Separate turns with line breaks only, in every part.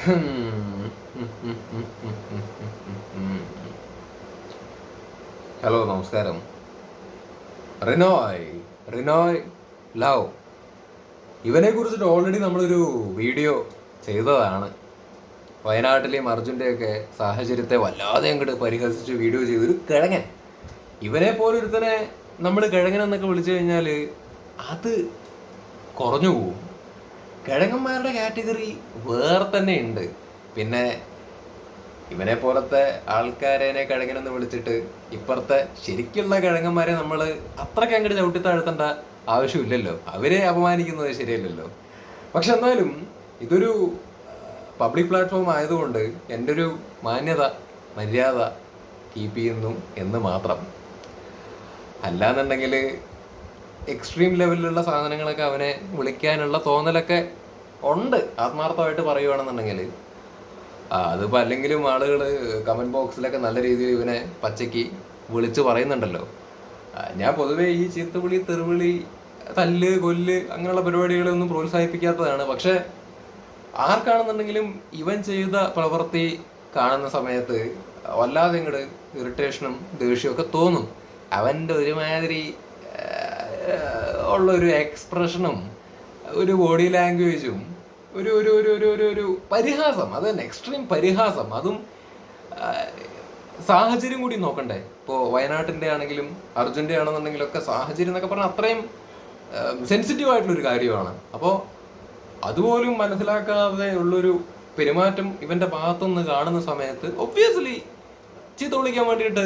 Hello നമസ്കാരം. Rinoy Rinoy love ഇവനെ കുറിച്ചിട്ട് ഓൾറെഡി നമ്മളൊരു വീഡിയോ ചെയ്തതാണ്. വയനാട്ടിലെയും അർജുന്റെയൊക്കെ സാഹചര്യത്തെ വല്ലാതെ അങ്ങോട്ട് പരിഹസിച്ച് വീഡിയോ ചെയ്ത് ഒരു കിഴങ്ങൻ. ഇവനെ പോലൊരുത്തനെ നമ്മൾ കിഴങ്ങൻ എന്നൊക്കെ വിളിച്ചു കഴിഞ്ഞാൽ അത് കുറഞ്ഞു പോവും. കിഴങ്ങന്മാരുടെ കാറ്റഗറി വേറെ തന്നെ ഉണ്ട്. പിന്നെ ഇവനെ പോലത്തെ ആൾക്കാരെ കിഴങ്ങനെന്ന് വിളിച്ചിട്ട് ഇപ്പുറത്തെ ശരിക്കുള്ള കിഴങ്ങന്മാരെ നമ്മൾ അത്രയ്ക്ക് അങ്ങോട്ട് ചവിട്ടി താഴ്ത്തേണ്ട ആവശ്യമില്ലല്ലോ. അവരെ അപമാനിക്കുന്നത് ശരിയല്ലല്ലോ. പക്ഷെ എന്നാലും ഇതൊരു പബ്ലിക് പ്ലാറ്റ്ഫോം ആയതുകൊണ്ട് എന്റെ ഒരു മാന്യത മര്യാദ കീപ്പ് ചെയ്യുന്നു എന്ന് മാത്രം. അല്ലാന്നുണ്ടെങ്കിൽ എക്സ്ട്രീം ലെവലിലുള്ള സാധനങ്ങളൊക്കെ അവനെ വിളിക്കാനുള്ള തോന്നലൊക്കെ ഉണ്ട്. ആത്മാർത്ഥമായിട്ട് പറയുവാണെന്നുണ്ടെങ്കിൽ അതിപ്പോൾ അതിപ്പോ അല്ലെങ്കിലും ആളുകൾ കമന്റ് ബോക്സിലൊക്കെ നല്ല രീതിയിൽ ഇവനെ പച്ചയ്ക്ക് വിളിച്ച് പറയുന്നുണ്ടല്ലോ. ഞാൻ പൊതുവേ ഈ ചീത്തവിളി തെറിവിളി തല്ല് കൊല്ല് അങ്ങനെയുള്ള പരിപാടികളൊന്നും പ്രോത്സാഹിപ്പിക്കാത്തതാണ്. പക്ഷെ ആർക്കാണെന്നുണ്ടെങ്കിലും ഇവൻ ചെയ്ത പ്രവൃത്തി കാണുന്ന സമയത്ത് വല്ലാതെ ഇങ്ങോട്ട് ഇറിറ്റേഷനും ദേഷ്യവും ഒക്കെ തോന്നും. അവന്റെ ഒരുമാതിരി ആ, ഉള്ള ഒരു എക്സ്പ്രഷനും ഒരു ബോഡി ലാംഗ്വേജും ഒരു ഒരു ഒരു ഒരു ഒരു ഒരു പരിഹാസം അത് തന്നെ എക്സ്ട്രീം പരിഹാസം. അതും സാഹചര്യം കൂടി നോക്കണ്ടേ? ഇപ്പോൾ വയനാട്ടിന്റെ ആണെങ്കിലും അർജുന്റെ ആണെന്നുണ്ടെങ്കിലും ഒക്കെ സാഹചര്യം എന്നൊക്കെ പറഞ്ഞാൽ അത്രയും സെൻസിറ്റീവ് ആയിട്ടുള്ളൊരു കാര്യമാണ്. അപ്പോൾ അതുപോലും മനസ്സിലാക്കാതെ ഉള്ളൊരു പെരുമാറ്റം ഇവന്റെ ഭാഗത്തുനിന്ന് കാണുന്ന സമയത്ത് ഒബ്വിയസ്ലി ചീത്ത വിളിക്കാൻ വേണ്ടിയിട്ട്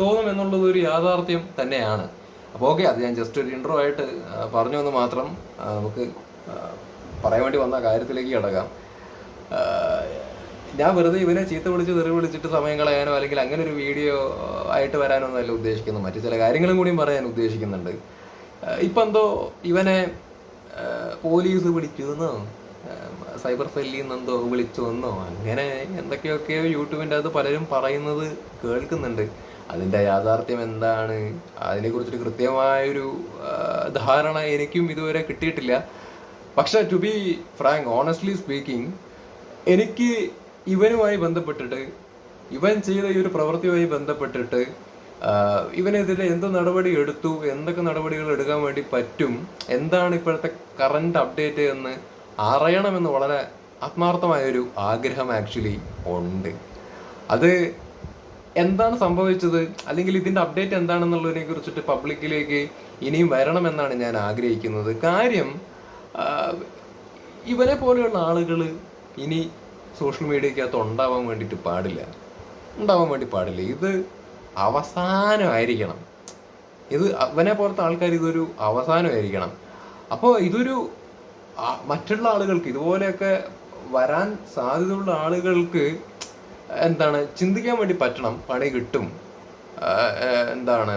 തോന്നും എന്നുള്ളത് ഒരു യാഥാർത്ഥ്യം തന്നെയാണ്. അപ്പോൾ ഓക്കെ അത് ഞാൻ ജസ്റ്റ് ഒരു ഇൻട്രോ ആയിട്ട് പറഞ്ഞു എന്ന് മാത്രം നമുക്ക് പറയാൻ വേണ്ടി വന്ന കാര്യത്തിലേക്ക് കിടക്കാം. ഞാൻ വെറുതെ ഇവനെ ചീത്ത വിളിച്ച് തെറി വിളിച്ചിട്ട് സമയം കളയാനോ അല്ലെങ്കിൽ അങ്ങനെ ഒരു വീഡിയോ ആയിട്ട് വരാനോ എന്നല്ല ഉദ്ദേശിക്കുന്നത്. മറ്റു ചില കാര്യങ്ങളും കൂടിയും പറയാൻ ഉദ്ദേശിക്കുന്നുണ്ട്. ഇപ്പം എന്തോ ഇവനെ പോലീസ് വിളിച്ചു എന്നോ? സൈബർ സെല്ലിൽ നിന്ന് എന്തോ വിളിച്ചു എന്നോ? അങ്ങനെ എന്തൊക്കെയൊക്കെയോ യൂട്യൂബിന്റെ അകത്ത് പലരും പറയുന്നത് കേൾക്കുന്നുണ്ട്. അതിന്റെ യാഥാർത്ഥ്യം എന്താണ്? അതിനെക്കുറിച്ചൊരു കൃത്യമായൊരു ധാരണ എനിക്കും ഇതുവരെ കിട്ടിയിട്ടില്ല. പക്ഷെ to be frank honestly speaking എനിക്ക് ഇവനുമായി ബന്ധപ്പെട്ടിട്ട് ഇവൻ ചെയ്ത ഈ ഒരു പ്രവൃത്തിയുമായി ബന്ധപ്പെട്ടിട്ട് ഇവനെതിരെ എന്ത് നടപടി എടുത്തു എന്തൊക്കെ നടപടികൾ എടുക്കാൻ വേണ്ടി പറ്റും എന്താണ് ഇപ്പോഴത്തെ കറണ്ട് അപ്ഡേറ്റ് എന്ന് അറിയണമെന്ന് വളരെ ആത്മാർത്ഥമായൊരു ആഗ്രഹം ആക്ച്വലി ഉണ്ട്. അത് എന്താണ് സംഭവിച്ചത്? അല്ലെങ്കിൽ ഇതിന്റെ അപ്ഡേറ്റ് എന്താണെന്നുള്ളതിനെ കുറിച്ചിട്ട് പബ്ലിക്കിലേക്ക് ഇനിയും വരണമെന്നാണ് ഞാൻ ആഗ്രഹിക്കുന്നത്. കാര്യം ഇവരെ പോലെയുള്ള ആളുകൾ ഇനി സോഷ്യൽ മീഡിയക്കകത്ത് ഉണ്ടാവാൻ വേണ്ടിയിട്ട് പാടില്ല. ഉണ്ടാവാൻ വേണ്ടി പാടില്ല. ഇത് അവസാനമായിരിക്കണം. ഇത് അവനെ പോലത്തെ ആൾക്കാർ ഇതൊരു അവസാനമായിരിക്കണം. അപ്പോൾ ഇതൊരു മറ്റുള്ള ആളുകൾക്ക് ഇതുപോലെയൊക്കെ വരാൻ സാധ്യതയുള്ള ആളുകൾക്ക് എന്താണ് ചിന്തിക്കാൻ വേണ്ടി പറ്റണം പണി കിട്ടും എന്താണ്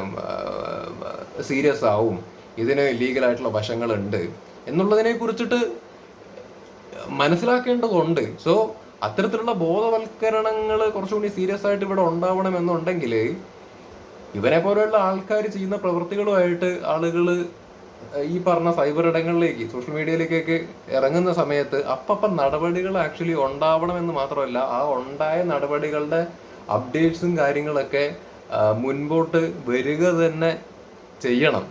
സീരിയസ് ആവും ഇതിന് ലീഗലായിട്ടുള്ള വശങ്ങളുണ്ട് എന്നുള്ളതിനെ കുറിച്ചിട്ട് മനസ്സിലാക്കേണ്ടതുണ്ട്. സോ അത്തരത്തിലുള്ള ബോധവൽക്കരണങ്ങൾ കുറച്ചുകൂടി സീരിയസ് ആയിട്ട് ഇവിടെ ഉണ്ടാവണം എന്നുണ്ടെങ്കിൽ ഇവനെ പോലെയുള്ള ആൾക്കാർ ചെയ്യുന്ന പ്രവൃത്തികളുമായിട്ട് ആളുകൾ ഈ പറഞ്ഞ സൈബർ ഇടങ്ങളിലേക്ക് സോഷ്യൽ മീഡിയയിലേക്കൊക്കെ ഇറങ്ങുന്ന സമയത്ത് അപ്പം നടപടികൾ ആക്ച്വലി ഉണ്ടാവണം എന്ന് മാത്രമല്ല ആ ഉണ്ടായ നടപടികളുടെ അപ്ഡേറ്റ്സും കാര്യങ്ങളൊക്കെ മുൻപോട്ട് വരിക തന്നെ ചെയ്യണം.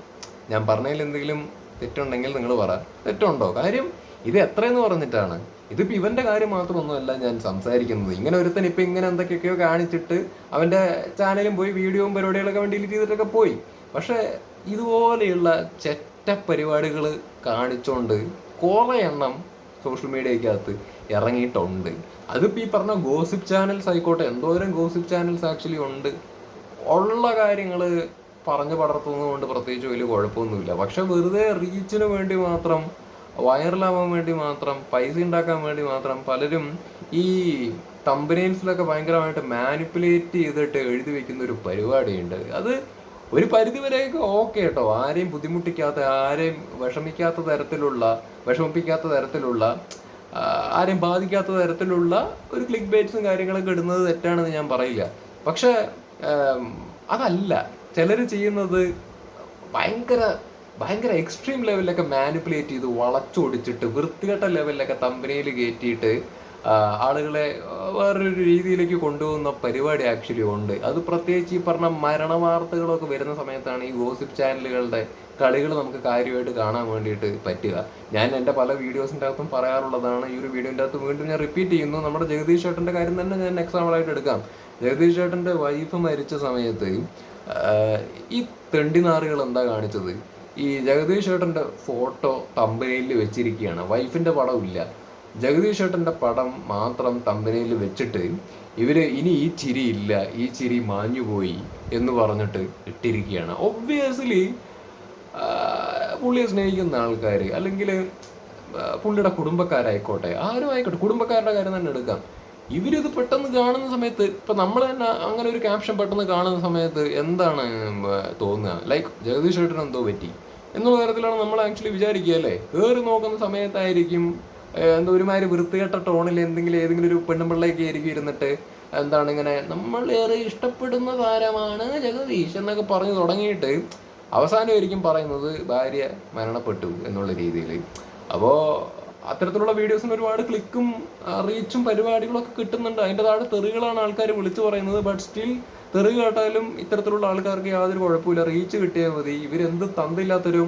ഞാൻ പറഞ്ഞതിൽ എന്തെങ്കിലും തെറ്റുണ്ടെങ്കിൽ നിങ്ങൾ പറ. തെറ്റുണ്ടോ? കാര്യം ഇത് എത്രയെന്ന് പറഞ്ഞിട്ടാണ്. ഇതിപ്പോ ഇവന്റെ കാര്യം മാത്രമൊന്നുമല്ല ഞാൻ സംസാരിക്കുന്നത്. ഇങ്ങനെ ഒരുത്തൻ ഇപ്പൊ ഇങ്ങനെ എന്തൊക്കെയൊക്കെയോ കാണിച്ചിട്ട് അവന്റെ ചാനലും പോയി വീഡിയോയും പരിപാടികളൊക്കെ അവൻ ഡിലീറ്റ് ചെയ്തിട്ടൊക്കെ പോയി. പക്ഷെ ഇതുപോലെയുള്ള ചെറ്റ പരിപാടികൾ കാണിച്ചോണ്ട് കുറെ എണ്ണം സോഷ്യൽ മീഡിയക്കകത്ത് ഇറങ്ങിയിട്ടുണ്ട്. അതിപ്പോ ഈ പറഞ്ഞ ഗോസിപ്പ് ചാനൽസ് ആയിക്കോട്ടെ എന്തോരം ഗോസിപ്പ് ചാനൽസ് ആക്ച്വലി ഉണ്ട്. ഉള്ള കാര്യങ്ങൾ പറഞ്ഞു പടർത്തുന്നത് കൊണ്ട് പ്രത്യേകിച്ച് വലിയ കുഴപ്പമൊന്നുമില്ല. പക്ഷെ വെറുതെ റീച്ചിന് വേണ്ടി മാത്രം വൈറലാവാൻ വേണ്ടി മാത്രം പൈസ ഉണ്ടാക്കാൻ വേണ്ടി മാത്രം പലരും ഈ തമ്പനയിൽസിലൊക്കെ ഭയങ്കരമായിട്ട് മാനിപ്പുലേറ്റ് ചെയ്തിട്ട് എഴുതി വെക്കുന്ന ഒരു പരിപാടിയുണ്ട്. അത് ഒരു പരിധി വരെയൊക്കെ ഓക്കെ കേട്ടോ. ആരെയും ബുദ്ധിമുട്ടിക്കാത്ത ആരെയും വിഷമിക്കാത്ത തരത്തിലുള്ള വിഷമിപ്പിക്കാത്ത തരത്തിലുള്ള ആരെയും ബാധിക്കാത്ത തരത്തിലുള്ള ഒരു ക്ലിക്ക് ബേറ്റ്സും കാര്യങ്ങളൊക്കെ ഇടുന്നത് തെറ്റാണെന്ന് ഞാൻ പറയില്ല. പക്ഷെ അതല്ല. ചിലർ ചെയ്യുന്നത് ഭയങ്കര ഭയങ്കര എക്സ്ട്രീം ലെവലിലൊക്കെ മാനിപ്പുലേറ്റ് ചെയ്ത് വളച്ചൊടിച്ചിട്ട് വൃത്തികെട്ട ലെവലിലൊക്കെ തമ്പനയിൽ കയറ്റിയിട്ട് ആളുകളെ വേറൊരു രീതിയിലേക്ക് കൊണ്ടുപോകുന്ന പരിപാടി ആക്ച്വലി ഉണ്ട്. അത് പ്രത്യേകിച്ച് ഈ പറഞ്ഞ മരണ വാർത്തകളൊക്കെ വരുന്ന സമയത്താണ് ഈ ഗോസിപ്പ് ചാനലുകളുടെ കളികൾ നമുക്ക് കാര്യമായിട്ട് കാണാൻ വേണ്ടിയിട്ട് പറ്റുക. ഞാൻ എന്റെ പല വീഡിയോസിന്റെ അകത്തും പറയാറുള്ളതാണ് ഈ ഒരു വീഡിയോന്റെ അകത്ത് വീണ്ടും ഞാൻ റിപ്പീറ്റ് ചെയ്യുന്നു. നമ്മുടെ ജഗദീഷ് ചേട്ടന്റെ കാര്യം തന്നെ ഞാൻ എക്സാമ്പിളായിട്ട് എടുക്കാം. ജഗദീഷ് ചേട്ടന്റെ വൈഫ് മരിച്ച സമയത്ത് ഈ തെണ്ടിനാറുകൾ എന്താ കാണിച്ചത്? ഈ ജഗദീഷ് ചേട്ടന്റെ ഫോട്ടോ തമ്പനയിൽ വെച്ചിരിക്കുകയാണ്. വൈഫിന്റെ പടമില്ല ജഗദീഷ് ഏട്ടന്റെ പടം മാത്രം തമ്പനയിൽ വെച്ചിട്ട് ഇവർ ഇനി ഈ ചിരി ഇല്ല ഈ ചിരി മാഞ്ഞുപോയി എന്ന് പറഞ്ഞിട്ട് ഇട്ടിരിക്കുകയാണ്. ഒബ്വിയസ്ലി പുള്ളിയെ സ്നേഹിക്കുന്ന ആൾക്കാർ അല്ലെങ്കിൽ പുള്ളിയുടെ കുടുംബക്കാരായിക്കോട്ടെ ആരും ആയിക്കോട്ടെ കുടുംബക്കാരുടെ കാര്യം തന്നെ എടുക്കാം. ഇവരിത് പെട്ടെന്ന് കാണുന്ന സമയത്ത് ഇപ്പം നമ്മൾ തന്നെ അങ്ങനെ ഒരു ക്യാപ്ഷൻ പെട്ടെന്ന് കാണുന്ന സമയത്ത് എന്താണ് തോന്നുക? ലൈക്ക് ജഗദീഷ് ഏട്ടൻ എന്തോ പറ്റി എന്നുള്ള തരത്തിലാണ് നമ്മൾ ആക്ച്വലി വിചാരിക്കുക അല്ലേ? കയറി നോക്കുന്ന സമയത്തായിരിക്കും എന്താ ഒരുമാതിരി വൃത്തികെട്ട ടോണിൽ എന്തെങ്കിലും ഏതെങ്കിലും ഒരു പെണ്ണുമ്പിള്ളയൊക്കെ ആയിരിക്കും ഇരുന്നിട്ട് എന്താണ് ഇങ്ങനെ നമ്മൾ ഏറെ ഇഷ്ടപ്പെടുന്ന താരമാണ് ജഗദീഷ് എന്നൊക്കെ പറഞ്ഞു തുടങ്ങിയിട്ട് അവസാനമായിരിക്കും പറയുന്നത് ഭാര്യ മരണപ്പെട്ടു എന്നുള്ള രീതിയിൽ അപ്പോൾ അത്തരത്തിലുള്ള വീഡിയോസിന് ഒരുപാട് ക്ലിക്കും റീച്ചും പരിപാടികളൊക്കെ കിട്ടുന്നുണ്ട്. അതിന്റെ താഴെ തെറികളാണ് ആൾക്കാർ വിളിച്ചു പറയുന്നത്. ബട്ട് സ്റ്റിൽ തെറി കേട്ടാലും ഇത്തരത്തിലുള്ള ആൾക്കാർക്ക് യാതൊരു കുഴപ്പമില്ല റീച്ച് കിട്ടിയാൽ മതി. ഇവരെന്ത് തന്നില്ലാത്തൊരു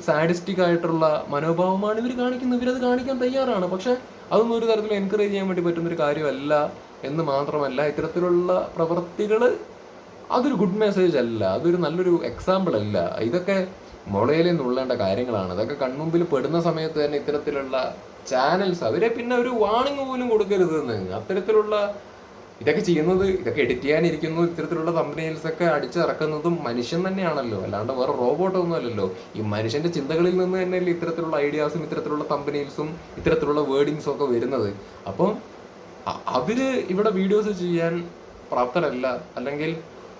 സാഡിസ്റ്റിക് ആയിട്ടുള്ള മനോഭാവമാണ് ഇവർ കാണിക്കുന്നത്. ഇവരത് കാണിക്കാൻ തയ്യാറാണ്. പക്ഷെ അതൊന്നും ഒരു തരത്തിലും എൻകറേജ് ചെയ്യാൻ വേണ്ടി പറ്റുന്ന ഒരു കാര്യമല്ല എന്ന് മാത്രമല്ല ഇത്തരത്തിലുള്ള പ്രവൃത്തികൾ അതൊരു ഗുഡ് മെസ്സേജ് അല്ല. അതൊരു നല്ലൊരു എക്സാമ്പിൾ അല്ല. ഇതൊക്കെ മുളയിൽ നിന്നുള്ളേണ്ട കാര്യങ്ങളാണ്. അതൊക്കെ കൺമുമ്പിൽ പെടുന്ന സമയത്ത് തന്നെ ഇത്തരത്തിലുള്ള ചാനൽസ് അവരെ പിന്നെ ഒരു വാണിംഗ് പോലും കൊടുക്കരുതെന്ന് അത്തരത്തിലുള്ള ഇതൊക്കെ ചെയ്യുന്നത് ഇതൊക്കെ എഡിറ്റ് ചെയ്യാനിരിക്കുന്നു ഇത്തരത്തിലുള്ള തമ്പനയിൽസ് ഒക്കെ അടിച്ചിറക്കുന്നതും മനുഷ്യൻ തന്നെയാണല്ലോ. അല്ലാണ്ട് വേറെ റോബോട്ട് ഒന്നും അല്ലല്ലോ. ഈ മനുഷ്യന്റെ ചിന്തകളിൽ നിന്ന് തന്നെയല്ലേ ഇത്തരത്തിലുള്ള ഐഡിയാസും ഇത്തരത്തിലുള്ള തമ്പനയിൽസും ഇത്തരത്തിലുള്ള വേർഡിങ്സും ഒക്കെ വരുന്നത്. അപ്പം അവർ ഇവിടെ വീഡിയോസ് ചെയ്യാൻ പ്രാപ്തരല്ല. അല്ലെങ്കിൽ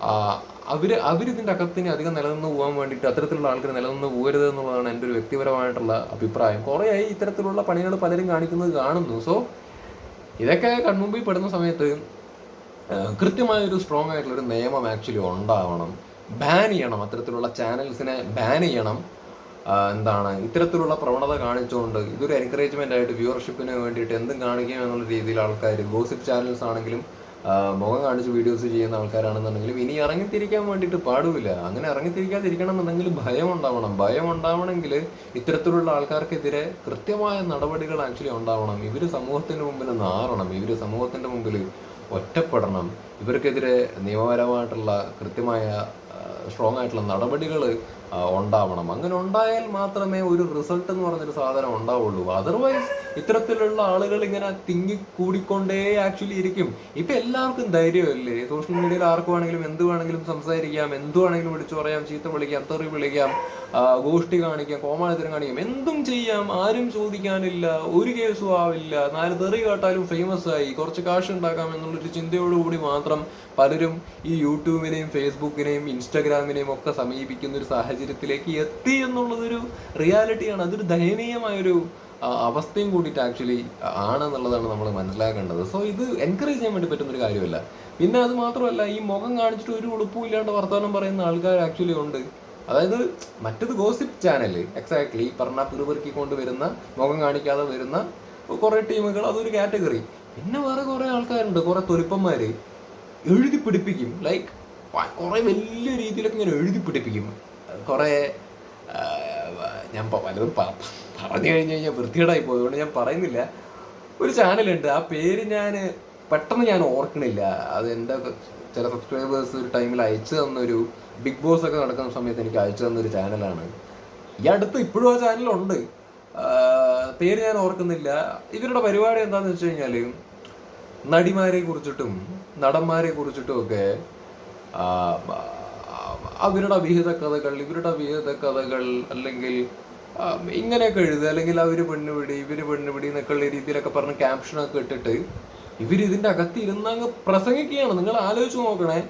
അവർ അവർ അവരിതിന്റെ അകത്തിന് അധികം നിലനിന്ന് പോകാൻ വേണ്ടിയിട്ട് അത്തരത്തിലുള്ള ആൾക്കാർ നിലനിന്ന് പോകരുത് എന്നുള്ളതാണ് എന്റെ ഒരു വ്യക്തിപരമായിട്ടുള്ള അഭിപ്രായം. കുറേയായി ഇത്തരത്തിലുള്ള പണികൾ പലരും കാണിക്കുന്നത് കാണുന്നു. സോ ഇതൊക്കെ കൺമുമ്പിൽ പെടുന്ന സമയത്ത് ഏഹ് കൃത്യമായ ഒരു സ്ട്രോങ് ആയിട്ടുള്ള ഒരു നിയമം ആക്ച്വലി ഉണ്ടാവണം. ബാൻ ചെയ്യണം. അത്തരത്തിലുള്ള ചാനൽസിനെ ബാൻ ചെയ്യണം. എന്താണ്? ഇത്തരത്തിലുള്ള പ്രവണത കാണിച്ചുകൊണ്ട് ഇതൊരു എൻകറേജ്മെന്റ് ആയിട്ട് വ്യൂവർഷിപ്പിന് വേണ്ടിയിട്ട് എന്തും കാണിക്കാം എന്നുള്ള രീതിയിൽ ആൾക്കാർ ഗോസിപ്പ് ചാനൽസ് ആണെങ്കിലും മുഖം കാണിച്ച് വീഡിയോസ് ചെയ്യുന്ന ആൾക്കാരാണെന്നുണ്ടെങ്കിലും ഇനി ഇറങ്ങിത്തിരിക്കാൻ വേണ്ടിയിട്ട് പാടില്ല അങ്ങനെ ഇറങ്ങിത്തിരിക്കാതിരിക്കണം എന്നുണ്ടെങ്കിൽ ഭയം ഉണ്ടാവണം. ഭയം ഉണ്ടാവണമെങ്കിൽ ഇത്തരത്തിലുള്ള ആൾക്കാർക്കെതിരെ കൃത്യമായ നടപടികൾ ആക്ച്വലി ഉണ്ടാവണം. ഇവർ സമൂഹത്തിന്റെ മുമ്പിൽ നാറണം. ഇവർ സമൂഹത്തിന്റെ മുമ്പിൽ ഒറ്റപ്പെടണം. ഇവർക്കെതിരെ നിയമപരമായിട്ടുള്ള കൃത്യമായ സ്ട്രോങ് ആയിട്ടുള്ള നടപടികൾ ഉണ്ടാവണം. അങ്ങനെ ഉണ്ടായാൽ മാത്രമേ ഒരു റിസൾട്ട് എന്ന് പറഞ്ഞൊരു സാധനം ഉണ്ടാവുള്ളൂ. അതർവൈസ് ഇത്തരത്തിലുള്ള ആളുകൾ ഇങ്ങനെ തിങ്ങി കൂടിക്കൊണ്ടേ ആക്ച്വലി ഇരിക്കും. ഇപ്പൊ എല്ലാവർക്കും ധൈര്യമല്ലേ? സോഷ്യൽ മീഡിയയിൽ ആർക്ക് വേണമെങ്കിലും എന്ത് വേണമെങ്കിലും സംസാരിക്കാം എന്ത് വേണമെങ്കിലും വിളിച്ചു പറയാം ചീത്ത വിളിക്കാം തെറി വിളിക്കാം ഗോഷ്ടി കാണിക്കാം കോമാളിത്തരം കാണിക്കാം എന്തും ചെയ്യാം. ആരും ചോദിക്കാനില്ല ഒരു കേസും ആവില്ല. നാല് തെറി കേട്ടാലും ഫേമസ് ആയി. കുറച്ച് കാശ് ഉണ്ടാക്കാം എന്നുള്ളൊരു ചിന്തയോടുകൂടി മാത്രം പലരും ഈ യൂട്യൂബിനെയും ഫേസ്ബുക്കിനെയും ഇൻസ്റ്റാഗ്രാമിനെയും ഒക്കെ സമീപിക്കുന്ന ഒരു സാഹചര്യത്തിലേക്ക് എത്തി എന്നുള്ളതൊരു റിയാലിറ്റിയാണ്. അതൊരു ദയനീയമായൊരു അവസ്ഥയും കൂടിയിട്ട് ആക്ച്വലി ആണെന്നുള്ളതാണ് നമ്മൾ മനസ്സിലാക്കേണ്ടത്. സോ ഇത് എൻകറേജ് ചെയ്യാൻ വേണ്ടി പറ്റുന്ന ഒരു കാര്യമല്ല. പിന്നെ അത് മാത്രമല്ല ഈ മുഖം കാണിച്ചിട്ട് ഒരു ഉളുപ്പും ഇല്ലാണ്ട് വർത്തമാനം പറയുന്ന ആൾക്കാർ ആക്ച്വലി ഉണ്ട്. അതായത് മറ്റത് ഗോസിപ്പ് ചാനൽ എക്സാക്ട്ലി പറഞ്ഞ പിറുപിറുക്കി കൊണ്ടുവരുന്ന മുഖം കാണിക്കാതെ വരുന്ന കുറേ ടീമുകൾ അതൊരു കാറ്റഗറി. പിന്നെ വേറെ കുറേ ആൾക്കാരുണ്ട് കുറെ തൊലിപ്പന്മാർ എഴുതി പിടിപ്പിക്കും. ലൈക്ക് കുറെ വലിയ രീതിയിലൊക്കെ ഇങ്ങനെ എഴുതി പിടിപ്പിക്കും. കുറെ ഞാൻ വലതും പറഞ്ഞു കഴിഞ്ഞു കഴിഞ്ഞാൽ വൃത്തികേടായി പോയതുകൊണ്ട് ഞാൻ പറയുന്നില്ല. ഒരു ചാനലുണ്ട്. ആ പേര് ഞാൻ പെട്ടെന്ന് ഞാൻ ഓർക്കണില്ല. അത് എന്റെ ചില സബ്സ്ക്രൈബേഴ്സ് ഒരു ടൈമിൽ അയച്ചു തന്നൊരു ബിഗ് ബോസ് ഒക്കെ നടക്കുന്ന സമയത്ത് എനിക്ക് അയച്ചു തന്നൊരു ചാനലാണ്. ഈ അടുത്ത് ഇപ്പോഴും ആ ചാനലുണ്ട്. പേര് ഞാൻ ഓർക്കുന്നില്ല. ഇവരുടെ പരിപാടി എന്താണെന്ന് വെച്ച് കഴിഞ്ഞാൽ നടിമാരെ കുറിച്ചിട്ടും നടന്മാരെ കുറിച്ചിട്ടും ഒക്കെ അവരുടെ വിഹിത കഥകൾ ഇവരുടെ വിഹിത കഥകൾ അല്ലെങ്കിൽ ഇങ്ങനെയൊക്കെ എഴുതുക. അല്ലെങ്കിൽ അവർ പെണ്ണുപിടി ഇവർ പെണ്ണുപിടി എന്നൊക്കെയുള്ള രീതിയിലൊക്കെ പറഞ്ഞ് ക്യാപ്ഷനൊക്കെ ഇട്ടിട്ട് ഇവർ ഇതിന്റെ അകത്ത് ഇരുന്നങ്ങ് പ്രസംഗിക്കുകയാണ്. നിങ്ങൾ ആലോചിച്ച് നോക്കണേ.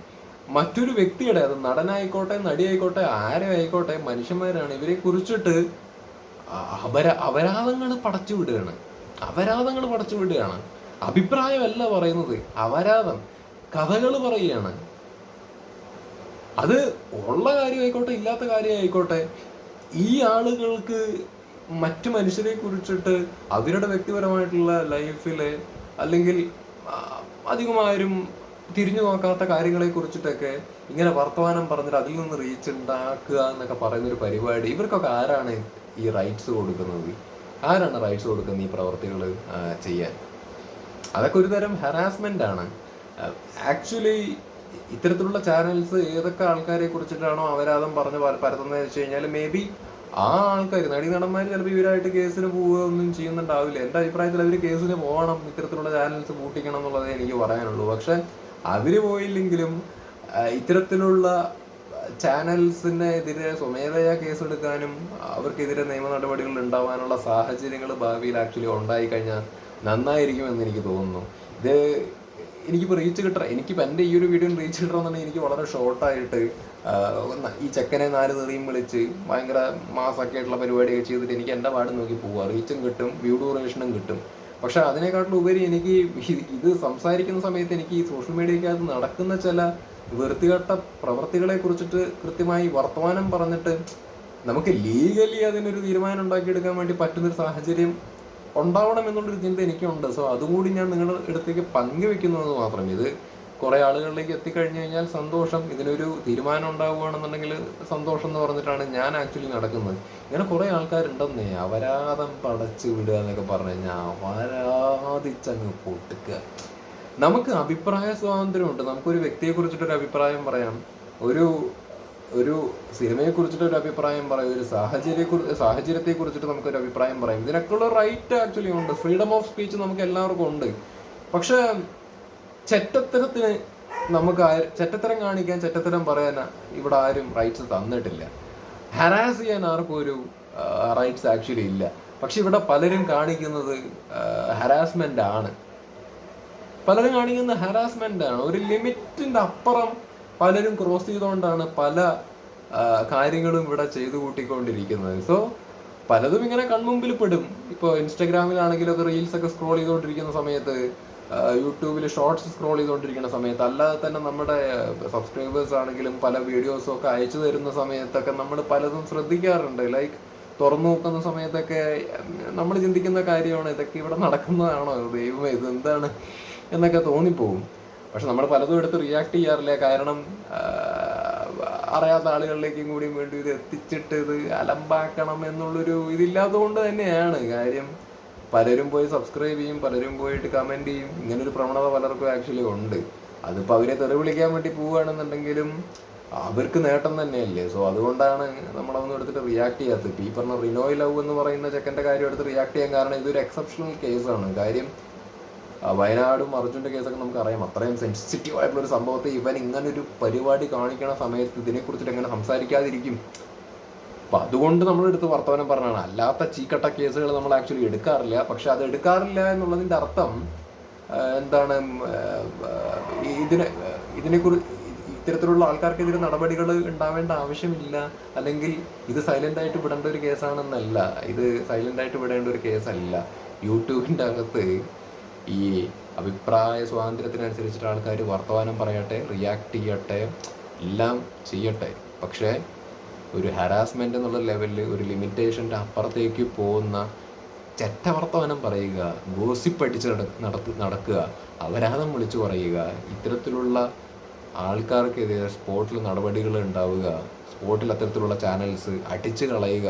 മറ്റൊരു വ്യക്തിയുടെ അത് നടനായിക്കോട്ടെ നടിയായിക്കോട്ടെ ആരും ആയിക്കോട്ടെ മനുഷ്യന്മാരാണ്. ഇവരെ കുറിച്ചിട്ട് അപര അപരാധങ്ങൾ പടച്ചു വിടുകയാണ്. അപരാധങ്ങൾ പടച്ചു വിടുകയാണ്. അഭിപ്രായമല്ല പറയുന്നത് അപരാധം. കഥകൾ പറയുകയാണ്. അത് ഉള്ള കാര്യമായിക്കോട്ടെ ഇല്ലാത്ത കാര്യമായിക്കോട്ടെ ഈ ആളുകൾക്ക് മറ്റു മനുഷ്യരെ കുറിച്ചിട്ട് അവരുടെ വ്യക്തിപരമായിട്ടുള്ള ലൈഫിലെ അല്ലെങ്കിൽ ആ, അധികം ആരും തിരിഞ്ഞു നോക്കാത്ത കാര്യങ്ങളെ കുറിച്ചിട്ടൊക്കെ ഇങ്ങനെ വർത്തമാനം പറഞ്ഞിട്ട് അതിൽ നിന്ന് റീച്ച് ഉണ്ടാക്കുക എന്നൊക്കെ പറയുന്ന ഒരു പരിപാടി. ഇവർക്കൊക്കെ ആരാണ് ഈ റൈറ്റ്സ് കൊടുക്കുന്നത്? ആരാണ് റൈറ്റ്സ് കൊടുക്കുന്നത് ഈ പ്രവർത്തികൾ ചെയ്യാൻ? അതൊക്കെ ഒരു തരം ആണ്. ആക്ച്വലി ഇത്തരത്തിലുള്ള ചാനൽസ് ഏതൊക്കെ ആൾക്കാരെ കുറിച്ചിട്ടാണോ അവരാദം പറഞ്ഞ് പര- പരത്തുന്നത് വെച്ച് കഴിഞ്ഞാൽ മേ ബി ആ ആൾക്കാർ നടി നടന്മാർ ചിലപ്പോൾ ഇവരായിട്ട് കേസിന് പോവുകയൊന്നും ചെയ്യുന്നുണ്ടാവില്ല. എന്റെ അഭിപ്രായത്തിൽ അവർ കേസിന് പോകണം ഇത്തരത്തിലുള്ള ചാനൽസ് പൂട്ടിക്കണം എന്നുള്ളതേ എനിക്ക് പറയാനുള്ളൂ. പക്ഷെ അവർ പോയില്ലെങ്കിലും ഇത്തരത്തിലുള്ള ചാനൽസിനെതിരെ സ്വമേധയാ കേസെടുക്കാനും അവർക്കെതിരെ നിയമ നടപടികൾ ഉണ്ടാവാനുള്ള സാഹചര്യങ്ങൾ ഭാവിയിൽ ആക്ച്വലി ഉണ്ടായി കഴിഞ്ഞാൽ നന്നായിരിക്കുമെന്ന് എനിക്ക് തോന്നുന്നു. ഇത് എനിക്കിപ്പോൾ റീച്ച് കിട്ടണം. എനിക്കിപ്പോൾ എന്റെ ഈ ഒരു വീഡിയോ റീച്ച് കിട്ടണമെന്നുണ്ടെങ്കിൽ എനിക്ക് വളരെ ഷോർട്ടായിട്ട് ഈ ചെക്കനെ നാല് തെറിയും വിളിച്ച് ഭയങ്കര മാസൊക്കെ ആയിട്ടുള്ള പരിപാടിയൊക്കെ ചെയ്തിട്ട് എനിക്ക് എന്റെ പാട് നോക്കി പോവുക. റീച്ചും കിട്ടും വ്യൂ ഡ്യൂറേഷനും കിട്ടും. പക്ഷെ അതിനെക്കാട്ടിലും ഉപരി എനിക്ക് ഇത് സംസാരിക്കുന്ന സമയത്ത് എനിക്ക് ഈ സോഷ്യൽ മീഡിയക്കകത്ത് നടക്കുന്ന ചില വൃത്തികെട്ട പ്രവർത്തികളെ കുറിച്ചിട്ട് കൃത്യമായി വർത്തമാനം പറഞ്ഞിട്ട് നമുക്ക് ലീഗലി അതിനൊരു തീരുമാനം ഉണ്ടാക്കിയെടുക്കാൻ വേണ്ടി പറ്റുന്നൊരു സാഹചര്യം ഉണ്ടാവണം എന്നുള്ളൊരു ചിന്ത എനിക്കുണ്ട്. സോ അതുകൂടി ഞാൻ നിങ്ങളുടെ അടുത്തേക്ക് പങ്കുവെക്കുന്നു എന്ന് മാത്രം ഇത് കുറെ ആളുകളിലേക്ക് എത്തിക്കഴിഞ്ഞു കഴിഞ്ഞാൽ സന്തോഷം ഇതിനൊരു തീരുമാനം ഉണ്ടാവുകയാണെന്നുണ്ടെങ്കിൽ സന്തോഷം എന്ന് പറഞ്ഞിട്ടാണ് ഞാൻ ആക്ച്വലി നടക്കുന്നത്. ഇങ്ങനെ കുറെ ആൾക്കാരുണ്ടെന്നേ അപരാധം പടച്ചു വിടുക എന്നൊക്കെ പറഞ്ഞു കഴിഞ്ഞാൽ അപരാധിച്ചങ്ങ് പൊട്ടുക്കുക നമുക്ക് അഭിപ്രായ സ്വാതന്ത്ര്യമുണ്ട്. നമുക്കൊരു വ്യക്തിയെ കുറിച്ചിട്ടൊരു അഭിപ്രായം പറയാം. ഒരു ഒരു സിനിമയെ കുറിച്ചിട്ട് ഒരു അഭിപ്രായം പറയും ഒരു സാഹചര്യ സാഹചര്യത്തെ കുറിച്ചിട്ട് നമുക്കൊരു അഭിപ്രായം പറയാം. ഇതിനൊക്കെയുള്ള റൈറ്റ് ആക്ച്വലി ഉണ്ട്. ഫ്രീഡം ഓഫ് സ്പീച്ച് നമുക്ക് എല്ലാവർക്കും ഉണ്ട്. പക്ഷെ ചെറ്റത്തരത്തിന് നമുക്ക് ചെറ്റത്തരം കാണിക്കാൻ ചെറ്റത്തരം പറയാൻ ഇവിടെ ആരും റൈറ്റ്സ് തന്നിട്ടില്ല. ഹരാസ് ചെയ്യാൻ ആർക്കും ഒരു റൈറ്റ്സ് ആക്ച്വലി ഇല്ല. പക്ഷെ ഇവിടെ പലരും കാണിക്കുന്നത് ഹരാസ്മെന്റ് ആണ്. പലരും കാണിക്കുന്നത് ഹരാസ്മെന്റ് ആണ്. ഒരു ലിമിറ്റിന്റെ അപ്പുറം പലരും ക്രോസ് ചെയ്തുകൊണ്ടാണ് പല കാര്യങ്ങളും ഇവിടെ ചെയ്തു കൂട്ടിക്കൊണ്ടിരിക്കുന്നത്. സോ പലതും ഇങ്ങനെ കൺമുമ്പിൽ പെടും. ഇപ്പോൾ അത് റീൽസ് ഒക്കെ സ്ക്രോൾ ചെയ്തുകൊണ്ടിരിക്കുന്ന സമയത്ത് യൂട്യൂബിൽ ഷോർട്സ് സ്ക്രോൾ ചെയ്തുകൊണ്ടിരിക്കുന്ന സമയത്ത് അല്ലാതെ തന്നെ നമ്മുടെ സബ്സ്ക്രൈബേഴ്സ് ആണെങ്കിലും പല വീഡിയോസും ഒക്കെ അയച്ചു തരുന്ന സമയത്തൊക്കെ നമ്മൾ പലതും ശ്രദ്ധിക്കാറുണ്ട്. ലൈക്ക് തുറന്നു നോക്കുന്ന സമയത്തൊക്കെ നമ്മൾ ചിന്തിക്കുന്ന കാര്യമാണ് ഇതൊക്കെ ഇവിടെ നടക്കുന്നതാണോ? ദൈവമേ ഇത് എന്താണ് എന്നൊക്കെ തോന്നിപ്പോവും. പക്ഷെ നമ്മൾ പലതും എടുത്ത് റിയാക്ട് ചെയ്യാറില്ല? കാരണം അറിയാത്ത ആളുകളിലേക്കും കൂടി വേണ്ടി ഇത് എത്തിച്ചിട്ട് ഇത് അലമ്പാക്കണം എന്നുള്ളൊരു ഇതില്ലാത്തതുകൊണ്ട് തന്നെയാണ്. കാര്യം പലരും പോയി സബ്സ്ക്രൈബ് ചെയ്യും പലരും പോയിട്ട് കമന്റ് ചെയ്യും. ഇങ്ങനൊരു പ്രവണത പലർക്കും ആക്ച്വലി ഉണ്ട്. അതിപ്പോൾ അവരെ തെറി വിളിക്കാൻ വേണ്ടി പോവുകയാണെന്നുണ്ടെങ്കിലും അവർക്ക് നേട്ടം തന്നെയല്ലേ? സോ അതുകൊണ്ടാണ് നമ്മളതൊന്നും എടുത്തിട്ട് റിയാക്ട് ചെയ്യാത്തത്. ഈ പറഞ്ഞ റിനോയ് ലവ് എന്ന് പറയുന്ന ചെക്കന്റെ കാര്യം എടുത്ത് റിയാക്ട് ചെയ്യാൻ കാരണം ഇതൊരു എക്സെപ്ഷണൽ കേസാണ് കാര്യം വയനാടും അർജുന്റെ കേസൊക്കെ നമുക്ക് അറിയാം അത്രയും സെൻസിറ്റീവ് ആയിട്ടുള്ള ഒരു സംഭവത്തെ ഇവൻ ഇങ്ങനെ ഒരു പരിപാടി കാണിക്കണ സമയത്ത് ഇതിനെക്കുറിച്ചിട്ട് എങ്ങനെ സംസാരിക്കാതിരിക്കും? അപ്പം അതുകൊണ്ട് നമ്മൾ എടുത്ത് വർത്തമാനം പറഞ്ഞാണ് അല്ലാത്ത ചീക്കട്ട കേസുകൾ നമ്മൾ ആക്ച്വലി എടുക്കാറില്ല. പക്ഷെ അത് എടുക്കാറില്ല എന്നുള്ളതിന്റെ അർത്ഥം എന്താണ് ഇതിനെ ഇതിനെക്കുറിച്ച് ഇത്തരത്തിലുള്ള ആൾക്കാർക്കെതിരെ നടപടികൾ ഉണ്ടാവേണ്ട ആവശ്യമില്ല. അല്ലെങ്കിൽ ഇത് സൈലന്റ് ആയിട്ട് വിടേണ്ട ഒരു കേസാണെന്നല്ല. ഇത് സൈലന്റ് ആയിട്ട് വിടേണ്ട ഒരു കേസല്ല. യൂട്യൂബിന്റെ അകത്ത് ഈ അഭിപ്രായ സ്വാതന്ത്ര്യത്തിനനുസരിച്ചിട്ട് ആൾക്കാർ വർത്തമാനം പറയട്ടെ റിയാക്ട് ചെയ്യട്ടെ എല്ലാം ചെയ്യട്ടെ. പക്ഷേ ഒരു ഹരാസ്മെന്റ് എന്നുള്ള ലെവലിൽ ഒരു ലിമിറ്റേഷന്റെ അപ്പുറത്തേക്ക് പോകുന്ന ചെറ്റ വർത്തമാനം പറയുക ഗോസിപ്പ് നടത്ത് നടക്കുക അപരാധം വിളിച്ചു പറയുക ഇത്തരത്തിലുള്ള ആൾക്കാർക്കെതിരെ സ്പോട്ടിൽ നടപടികൾ ഉണ്ടാവുക സ്പോട്ടിൽ അത്തരത്തിലുള്ള ചാനൽസ് അടിച്ചു കളയുക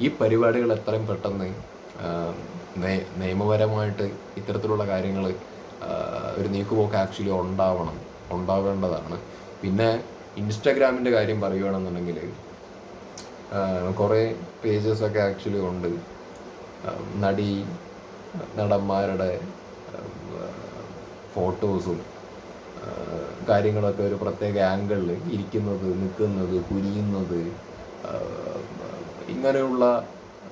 ഈ പരിപാടികൾ എത്രയും പെട്ടെന്ന് നിയമപരമായിട്ട് ഇത്തരത്തിലുള്ള കാര്യങ്ങൾ ഒരു നീക്കുപോക്ക് ആക്ച്വലി ഉണ്ടാവണം ഉണ്ടാവേണ്ടതാണ്. പിന്നെ ഇൻസ്റ്റാഗ്രാമിന്റെ കാര്യം പറയുകയാണെന്നുണ്ടെങ്കിൽ കുറേ പേജസൊക്കെ ആക്ച്വലി ഉണ്ട്. നടി നടന്മാരുടെ ഫോട്ടോസും കാര്യങ്ങളൊക്കെ ഒരു പ്രത്യേക ആംഗിളിൽ ഇരിക്കുന്നത് നിൽക്കുന്നത് കുനിയുന്നത് ഇങ്ങനെയുള്ള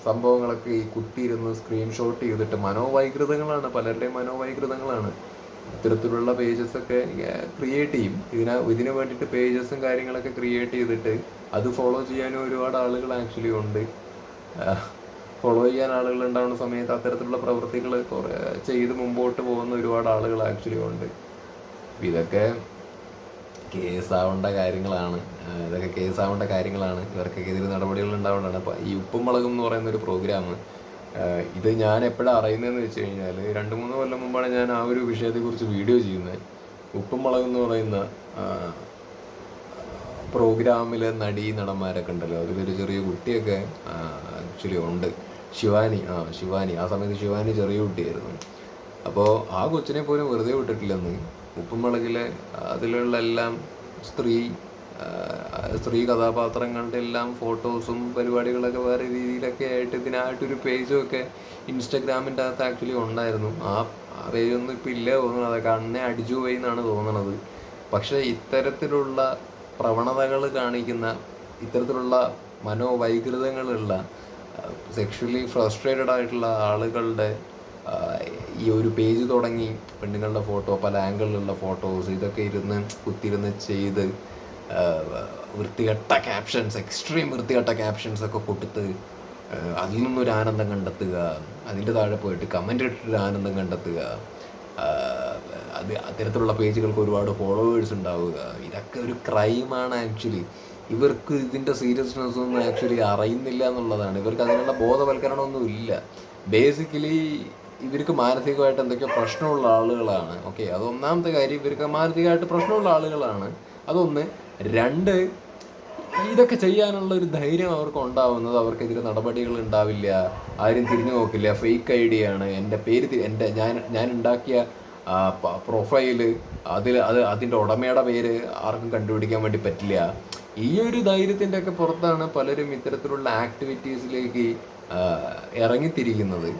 സംഭവങ്ങളൊക്കെ ഈ കുട്ടി കുത്തിയിരുന്ന് സ്ക്രീൻഷോട്ട് ചെയ്തിട്ട് മനോവൈകൃതങ്ങളാണ് പലരുടെയും മനോവൈകൃതങ്ങളാണ്. ഇത്തരത്തിലുള്ള പേജസ് ഒക്കെ ക്രിയേറ്റ് ചെയ്യും. ഇതിന ഇതിനു വേണ്ടിയിട്ട് പേജസും കാര്യങ്ങളൊക്കെ ക്രിയേറ്റ് ചെയ്തിട്ട് അത് ഫോളോ ചെയ്യാനും ഒരുപാട് ആളുകൾ ആക്ച്വലി ഉണ്ട്. ഫോളോ ചെയ്യാൻ ആളുകൾ ഉണ്ടാവുന്ന സമയത്ത് അത്തരത്തിലുള്ള പ്രവൃത്തികൾ കുറേ ചെയ്ത് മുമ്പോട്ട് പോകുന്ന ഒരുപാട് ആളുകൾ ആക്ച്വലി ഉണ്ട്. ഇതൊക്കെ കേസാവേണ്ട കാര്യങ്ങളാണ്. ആ, ഇതൊക്കെ കേസാവേണ്ട കാര്യങ്ങളാണ്. ഇവർക്കൊക്കെ എതിരെ നടപടികൾ ഉണ്ടാവേണ്ടതാണ്. അപ്പോൾ ഈ ഉപ്പും മുളകും എന്ന് പറയുന്ന ഒരു പ്രോഗ്രാം ഇത് ഞാൻ എപ്പോഴാണ് അറിയുന്നതെന്ന് വെച്ച് കഴിഞ്ഞാൽ രണ്ട് മൂന്ന് കൊല്ലം മുമ്പാണ് ഞാൻ ആ ഒരു വിഷയത്തെക്കുറിച്ച് വീഡിയോ ചെയ്യുന്നത്. ഉപ്പും മുളകും എന്ന് പറയുന്ന പ്രോഗ്രാമിലെ നടീ നടന്മാരൊക്കെ ഉണ്ടല്ലോ. അതിലൊരു ചെറിയ കുട്ടിയൊക്കെ ആക്ച്വലി ഉണ്ട്. ശിവാനി ആ ശിവാനി. ആ സമയത്ത് ശിവാനി ചെറിയ കുട്ടിയായിരുന്നു. അപ്പോൾ ആ കൊച്ചിനെ പോലും വെറുതെ വിട്ടിട്ടില്ലെന്ന്. ഉപ്പും മുളകിലെ അതിലുള്ള എല്ലാം സ്ത്രീ സ്ത്രീ കഥാപാത്രങ്ങളുടെ എല്ലാം ഫോട്ടോസും പരിപാടികളൊക്കെ വേറെ രീതിയിലൊക്കെ ആയിട്ട് ഇതിനായിട്ടൊരു പേജും ഒക്കെ ഇൻസ്റ്റഗ്രാമിന്റെ അകത്ത് ആക്ച്വലി ഉണ്ടായിരുന്നു. ആ പേജൊന്നും ഇപ്പം ഇല്ല തോന്നുന്നത് അതൊക്കെ അന്നേ അടിച്ചു പോയി എന്നാണ് തോന്നുന്നത് പക്ഷേ ഇത്തരത്തിലുള്ള പ്രവണതകൾ കാണിക്കുന്ന ഇത്തരത്തിലുള്ള മനോവൈകൃതങ്ങളുള്ള സെക്ഷലി ഫ്രസ്ട്രേറ്റഡ് ആയിട്ടുള്ള ആളുകളുടെ ഈ ഒരു പേജ് തുടങ്ങി പെണ്ണുങ്ങളുടെ ഫോട്ടോ പല ആംഗിളിലുള്ള ഫോട്ടോസ് ഇതൊക്കെ ഇരുന്ന് കുത്തിയിരുന്ന് ചെയ്ത് വൃത്തികെട്ട ക്യാപ്ഷൻസ് എക്സ്ട്രീം വൃത്തികെട്ട ക്യാപ്ഷൻസ് ഒക്കെ കൊടുത്ത് അതിൽ നിന്നൊരു ആനന്ദം കണ്ടെത്തുക അതിന്റെ താഴെ പോയിട്ട് കമന്റ് ഇട്ടിട്ടൊരു ആനന്ദം കണ്ടെത്തുക അത് അത്തരത്തിലുള്ള പേജുകൾക്ക് ഒരുപാട് ഫോളോവേഴ്സ് ഉണ്ടാവുക. ഇതൊക്കെ ഒരു ക്രൈമാണ് ആക്ച്വലി ഇവർക്ക് ഇതിന്റെ സീരിയസ്നെസ് ഒന്നും ആക്ച്വലി അറിയുന്നില്ല എന്നുള്ളതാണ്. ഇവർക്ക് അതിനുള്ള ബോധവൽക്കരണമൊന്നും ഇല്ല. ബേസിക്കലി ഇവർക്ക് മാനസികമായിട്ട് എന്തൊക്കെയോ പ്രശ്നമുള്ള ആളുകളാണ്. ഓക്കെ അതൊന്നാമത്തെ കാര്യം ഇവർക്ക് മാനസികമായിട്ട് പ്രശ്നമുള്ള ആളുകളാണ്. അതൊന്ന് രണ്ട് ഇതൊക്കെ ചെയ്യാനുള്ള ഒരു ധൈര്യം അവർക്ക് ഉണ്ടാവുന്നത് അവർക്കെതിരെ നടപടികൾ ഉണ്ടാവില്ല. ആരും തിരിഞ്ഞു നോക്കില്ല. ഫേക്ക് ഐഡിയ ആണ്. എന്റെ പേര് എന്റെ ഞാൻ ഞാൻ ഉണ്ടാക്കിയ പ്രൊഫൈൽ അതിൽ അത് അതിന്റെ ഉടമയുടെ പേര് ആർക്കും കണ്ടുപിടിക്കാൻ വേണ്ടി പറ്റില്ല. ഈ ഒരു ധൈര്യത്തിന്റെ ഒക്കെ പുറത്താണ് പലരും ഇത്തരത്തിലുള്ള ആക്ടിവിറ്റീസിലേക്ക് ഇറങ്ങിത്തിരിക്കുന്നത്.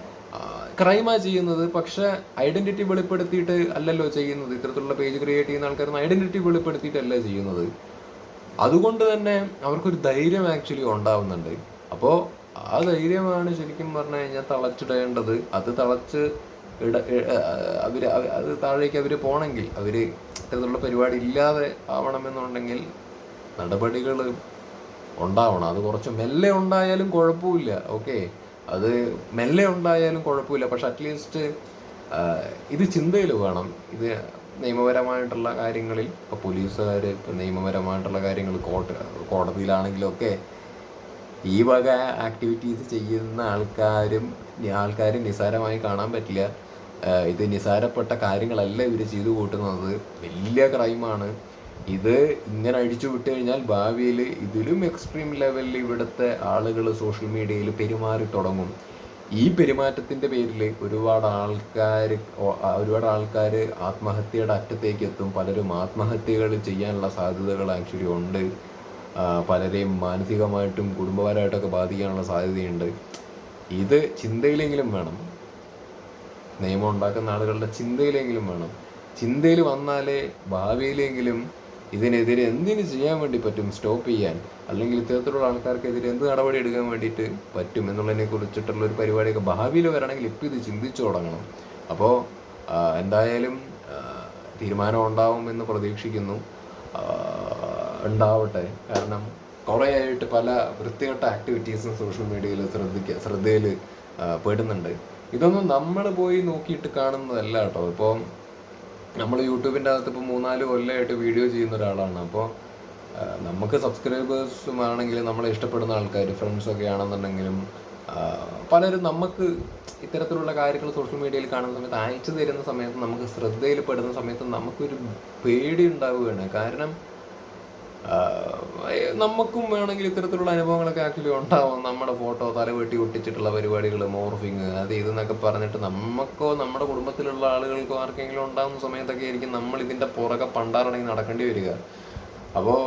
ക്രൈമാ ചെയ്യുന്നത് പക്ഷെ ഐഡന്റിറ്റി വെളിപ്പെടുത്തിയിട്ട് അല്ലല്ലോ ചെയ്യുന്നത്. ഇത്തരത്തിലുള്ള പേജ് ക്രിയേറ്റ് ചെയ്യുന്ന ആൾക്കാരൊന്നും ഐഡന്റിറ്റി വെളിപ്പെടുത്തിയിട്ടല്ല ചെയ്യുന്നത്. അതുകൊണ്ട് തന്നെ അവർക്കൊരു ധൈര്യം ആക്ച്വലി ഉണ്ടാവുന്നുണ്ട്. അപ്പോൾ ആ ധൈര്യമാണ് ശരിക്കും പറഞ്ഞു കഴിഞ്ഞാൽ തളച്ചിടേണ്ടത്. അത് തളച്ച് ഇട അവർ അത് താഴേക്ക് അവർ പോണെങ്കിൽ അവർ ഇത്തരത്തിലുള്ള പരിപാടി ഇല്ലാതെ ആവണമെന്നുണ്ടെങ്കിൽ നടപടികൾ ഉണ്ടാവണം. അത് കുറച്ച് മെല്ലെ ഉണ്ടായാലും കുഴപ്പമില്ല. ഓക്കെ. അത് മെല്ലെ ഉണ്ടായാലും കുഴപ്പമില്ല. പക്ഷെ അറ്റ്ലീസ്റ്റ് ഇത് ചിന്തയിൽ വേണം. ഇത് നിയമപരമായിട്ടുള്ള കാര്യങ്ങളിൽ ഇപ്പോൾ പോലീസുകാർ ഇപ്പോൾ നിയമപരമായിട്ടുള്ള കാര്യങ്ങൾ കോട്ട കോടതിയിലാണെങ്കിലൊക്കെ ഈ വക ആക്ടിവിറ്റീസ് ചെയ്യുന്ന ആൾക്കാരും ആൾക്കാരും നിസാരമായി കാണാൻ പറ്റില്ല. ഇത് നിസാരപ്പെട്ട കാര്യങ്ങളല്ല ഇവർ ചെയ്തു കൂട്ടുന്നത്. വലിയ ക്രൈമാണ് ഇത് ഇങ്ങനെ അഴിച്ചു വിട്ടു കഴിഞ്ഞാൽ ഭാവിയിൽ ഇതിലും എക്സ്ട്രീം ലെവലിൽ ഇവിടുത്തെ ആളുകൾ സോഷ്യൽ മീഡിയയിൽ പെരുമാറി തുടങ്ങും. ഈ പെരുമാറ്റത്തിന്റെ പേരിൽ ഒരുപാട് ആൾക്കാർ ഒരുപാട് ആൾക്കാർ ആത്മഹത്യയുടെ അറ്റത്തേക്ക് എത്തും. പലരും ആത്മഹത്യകൾ ചെയ്യാനുള്ള സാധ്യതകൾ ആക്ച്വലി ഉണ്ട്. പലരെയും മാനസികമായിട്ടും കുടുംബപരമായിട്ടൊക്കെ ബാധിക്കാനുള്ള സാധ്യതയുണ്ട്. ഇത് ചിന്തയിലെങ്കിലും വേണം. നിയമം ഉണ്ടാക്കുന്ന ആളുകളുടെ ചിന്തയിലെങ്കിലും വേണം. ചിന്തയിൽ വന്നാലേ ഭാവിയിലെങ്കിലും ഇതിനെതിരെ എന്തിനു ചെയ്യാൻ വേണ്ടി പറ്റും? സ്റ്റോപ്പ് ചെയ്യാൻ. അല്ലെങ്കിൽ ഇത്തരത്തിലുള്ള ആൾക്കാർക്കെതിരെ എന്ത് നടപടി എടുക്കാൻ വേണ്ടിയിട്ട് പറ്റും എന്നുള്ളതിനെ കുറിച്ചിട്ടുള്ള ഒരു പരിപാടിയൊക്കെ ഭാവിയിൽ വരണമെങ്കിൽ ഇപ്പം ഇത് ചിന്തിച്ചു തുടങ്ങണം. അപ്പോൾ എന്തായാലും തീരുമാനം ഉണ്ടാവുമെന്ന് പ്രതീക്ഷിക്കുന്നു. ഉണ്ടാവട്ടെ. കാരണം കുറേ ആയിട്ട് പല വൃത്തികെട്ട ആക്ടിവിറ്റീസും സോഷ്യൽ മീഡിയയിൽ ശ്രദ്ധിക്കുക ശ്രദ്ധയിൽ പെടുന്നുണ്ട്. ഇതൊന്നും നമ്മൾ പോയി നോക്കിയിട്ട് കാണുന്നതല്ല കേട്ടോ. ഇപ്പോൾ നമ്മൾ യൂട്യൂബിന്റെ അകത്ത് ഇപ്പോൾ മൂന്നാൽ കൊല്ലമായിട്ട് വീഡിയോ ചെയ്യുന്ന ഒരാളാണ്. അപ്പോൾ നമുക്ക് സബ്സ്ക്രൈബേഴ്സും ആണെങ്കിലും നമ്മളെ ഇഷ്ടപ്പെടുന്ന ആൾക്കാർ ഫ്രണ്ട്സൊക്കെ ആണെന്നുണ്ടെങ്കിലും പലരും നമുക്ക് ഇത്തരത്തിലുള്ള കാര്യങ്ങൾ സോഷ്യൽ മീഡിയയിൽ കാണുന്ന സമയത്ത് അയച്ചു തരുന്ന സമയത്ത് നമുക്ക് ശ്രദ്ധയിൽ പെടുന്ന സമയത്ത് നമുക്കൊരു പേടി ഉണ്ടാവുകയാണ്. കാരണം നമുക്കും വേണമെങ്കിൽ ഇത്തരത്തിലുള്ള അനുഭവങ്ങളൊക്കെ ആക്ച്വലി ഉണ്ടാവും. നമ്മുടെ ഫോട്ടോ തല വെട്ടി ഒട്ടിച്ചിട്ടുള്ള പരിപാടികൾ മോർഫിങ് അത് ഇതെന്നൊക്കെ പറഞ്ഞിട്ട് നമുക്കോ നമ്മുടെ കുടുംബത്തിലുള്ള ആളുകൾക്കോ ആർക്കെങ്കിലും ഉണ്ടാകുന്ന സമയത്തൊക്കെ ആയിരിക്കും നമ്മൾ ഇതിന്റെ പുറകെ പണ്ടാറടങ്ങി നടക്കേണ്ടി വരിക. അപ്പോൾ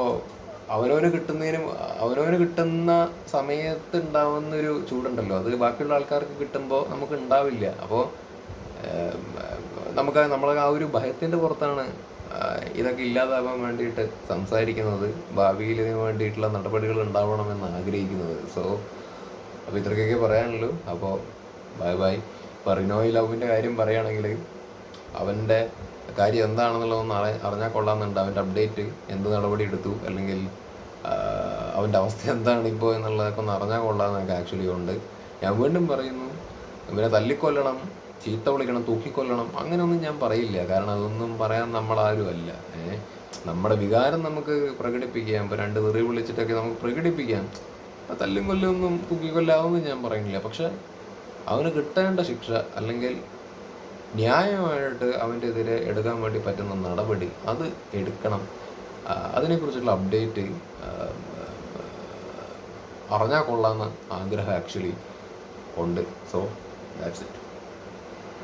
അവനവന് കിട്ടുന്നതിനും അവനവന് കിട്ടുന്ന സമയത്ത് ഉണ്ടാവുന്ന ഒരു ചൂടുണ്ടല്ലോ. അത് ബാക്കിയുള്ള ആൾക്കാർക്ക് കിട്ടുമ്പോൾ നമുക്ക് ഉണ്ടാവില്ല. അപ്പോൾ നമുക്ക് നമ്മളെ ആ ഒരു ഭയത്തിന്റെ പുറത്താണ് ഇതൊക്കെ ഇല്ലാതാവാൻ വേണ്ടിയിട്ട് സംസാരിക്കുന്നത് ഭാവിയിൽ ഇതിന് വേണ്ടിയിട്ടുള്ള നടപടികൾ ഉണ്ടാവണമെന്ന് ആഗ്രഹിക്കുന്നത്. സോ അപ്പോൾ ഇത്രയ്ക്കൊക്കെ പറയാനുള്ളൂ. അപ്പോൾ ബൈ ബൈ റിനോയ് ലവിന്റെ കാര്യം പറയുകയാണെങ്കിൽ അവന്റെ കാര്യം എന്താണെന്നുള്ളതൊന്ന് അറി അറിഞ്ഞാൽ കൊള്ളാമെന്നുണ്ട്. അവന്റെ അപ്ഡേറ്റ് എന്ത് നടപടി എടുത്തു? അല്ലെങ്കിൽ അവന്റെ അവസ്ഥ എന്താണ് ഇപ്പോൾ എന്നുള്ളതൊക്കെ ഒന്ന് അറിഞ്ഞാൽ കൊള്ളാമെന്നൊക്കെ ആക്ച്വലി ഉണ്ട്. ഞാൻ വീണ്ടും പറയുന്നു ഇവനെ തല്ലിക്കൊല്ലണം. ചീത്ത വിളിക്കണം തൂക്കിക്കൊല്ലണം അങ്ങനെയൊന്നും ഞാൻ പറയില്ല. കാരണം അതൊന്നും പറയാൻ നമ്മളാരും അല്ല ഏ? നമ്മുടെ വികാരം നമുക്ക് പ്രകടിപ്പിക്കാം. ഇപ്പോൾ രണ്ട് തെറി വിളിച്ചിട്ടൊക്കെ നമുക്ക് പ്രകടിപ്പിക്കാം. തല്ലും കൊല്ലൊന്നും തൂക്കിക്കൊല്ലാവൊന്നും ഞാൻ പറയുന്നില്ല. പക്ഷെ അവന് കിട്ടേണ്ട ശിക്ഷ അല്ലെങ്കിൽ ന്യായമായിട്ട് അവന്റെ എതിരെ എടുക്കാൻ വേണ്ടി പറ്റുന്ന നടപടി അത് എടുക്കണം. അതിനെക്കുറിച്ചുള്ള അപ്ഡേറ്റ് അറിഞ്ഞാൽ കൊള്ളാമെന്ന് ആഗ്രഹം ആക്ച്വലി ഉണ്ട്. So that's it.